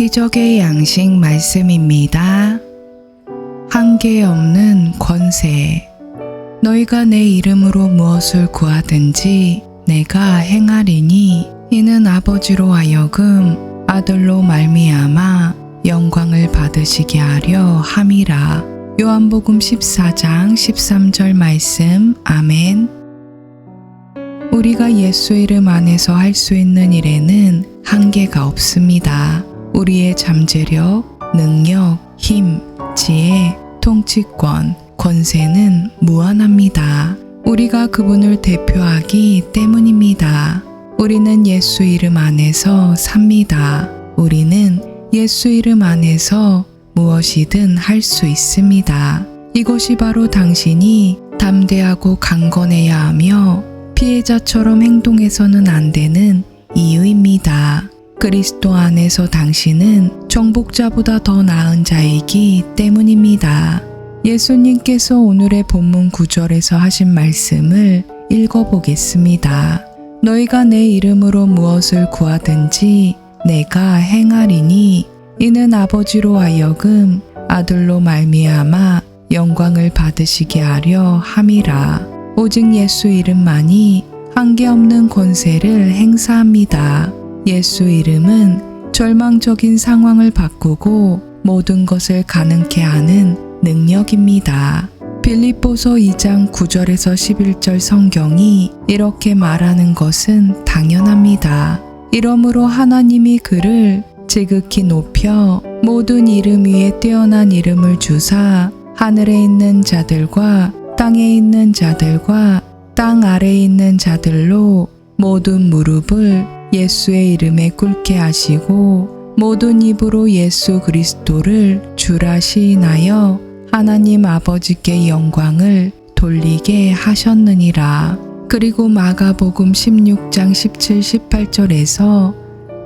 기적의 양식 말씀입니다. 한계 없는 권세. 너희가 내 이름으로 무엇을 구하든지 내가 행하리니 이는 아버지로 하여금 아들로 말미암아 영광을 받으시게 하려 함이라. 요한복음 14장 13절 말씀. 아멘. 우리가 예수 이름 안에서 할 수 있는 일에는 한계가 없습니다. 우리의 잠재력, 능력, 힘, 지혜, 통치권, 권세는 무한합니다. 우리가 그분을 대표하기 때문입니다. 우리는 예수 이름 안에서 삽니다. 우리는 예수 이름 안에서 무엇이든 할 수 있습니다. 이것이 바로 당신이 담대하고 강건해야 하며 피해자처럼 행동해서는 안 되는 이유입니다. 그리스도 안에서 당신은 정복자보다 더 나은 자이기 때문입니다. 예수님께서 오늘의 본문 구절에서 하신 말씀을 읽어보겠습니다. 너희가 내 이름으로 무엇을 구하든지 내가 행하리니 이는 아버지로 하여금 아들로 말미암아 영광을 받으시게 하려 함이라. 오직 예수 이름만이 한계 없는 권세를 행사합니다. 예수 이름은 절망적인 상황을 바꾸고 모든 것을 가능케 하는 능력입니다. 빌립보서 2장 9절에서 11절 성경이 이렇게 말하는 것은 당연합니다. 이러므로 하나님이 그를 지극히 높여 모든 이름 위에 뛰어난 이름을 주사 하늘에 있는 자들과 땅에 있는 자들과 땅 아래에 있는 자들로 모든 무릎을 예수의 이름에 꿇게 하시고 모든 입으로 예수 그리스도를 주라 시인하여 하나님 아버지께 영광을 돌리게 하셨느니라. 그리고 마가복음 16장 17, 18절에서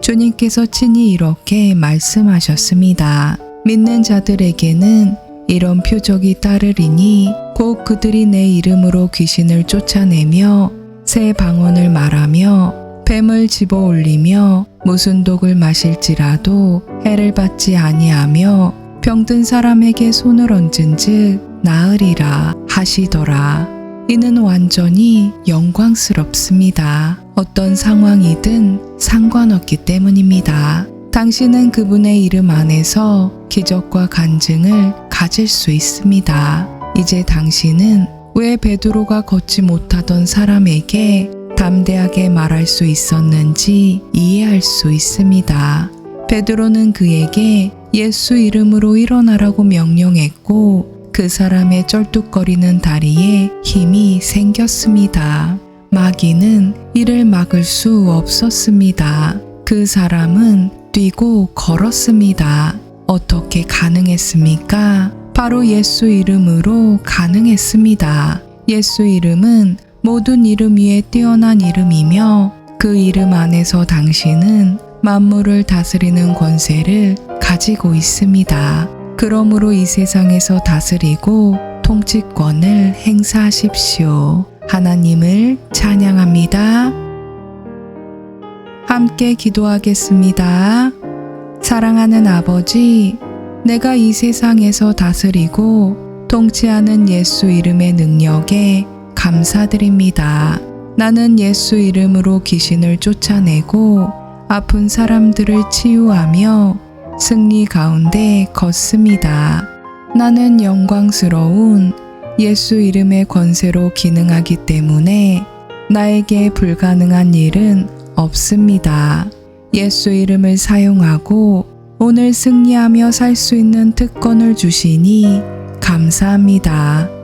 주님께서 친히 이렇게 말씀하셨습니다. 믿는 자들에게는 이런 표적이 따르리니 곧 그들이 내 이름으로 귀신을 쫓아내며 새 방언을 말하며 뱀을 집어 올리며 무슨 독을 마실지라도 해를 받지 아니하며 병든 사람에게 손을 얹은 즉 나으리라 하시더라. 이는 완전히 영광스럽습니다. 어떤 상황이든 상관없기 때문입니다. 당신은 그분의 이름 안에서 기적과 간증을 가질 수 있습니다. 이제 당신은 왜 베드로가 걷지 못하던 사람에게 담대하게 말할 수 있었는지 이해할 수 있습니다. 베드로는 그에게 예수 이름으로 일어나라고 명령했고 그 사람의 쩔뚝거리는 다리에 힘이 생겼습니다. 마귀는 이를 막을 수 없었습니다. 그 사람은 뛰고 걸었습니다. 어떻게 가능했습니까? 바로 예수 이름으로 가능했습니다. 예수 이름은 모든 이름 위에 뛰어난 이름이며 그 이름 안에서 당신은 만물을 다스리는 권세를 가지고 있습니다. 그러므로 이 세상에서 다스리고 통치권을 행사하십시오. 하나님을 찬양합니다. 함께 기도하겠습니다. 사랑하는 아버지, 내가 이 세상에서 다스리고 통치하는 예수 이름의 능력에 감사드립니다. 나는 예수 이름으로 귀신을 쫓아내고 아픈 사람들을 치유하며 승리 가운데 걷습니다. 나는 영광스러운 예수 이름의 권세로 기능하기 때문에 나에게 불가능한 일은 없습니다. 예수 이름을 사용하고 오늘 승리하며 살 수 있는 특권을 주시니 감사합니다.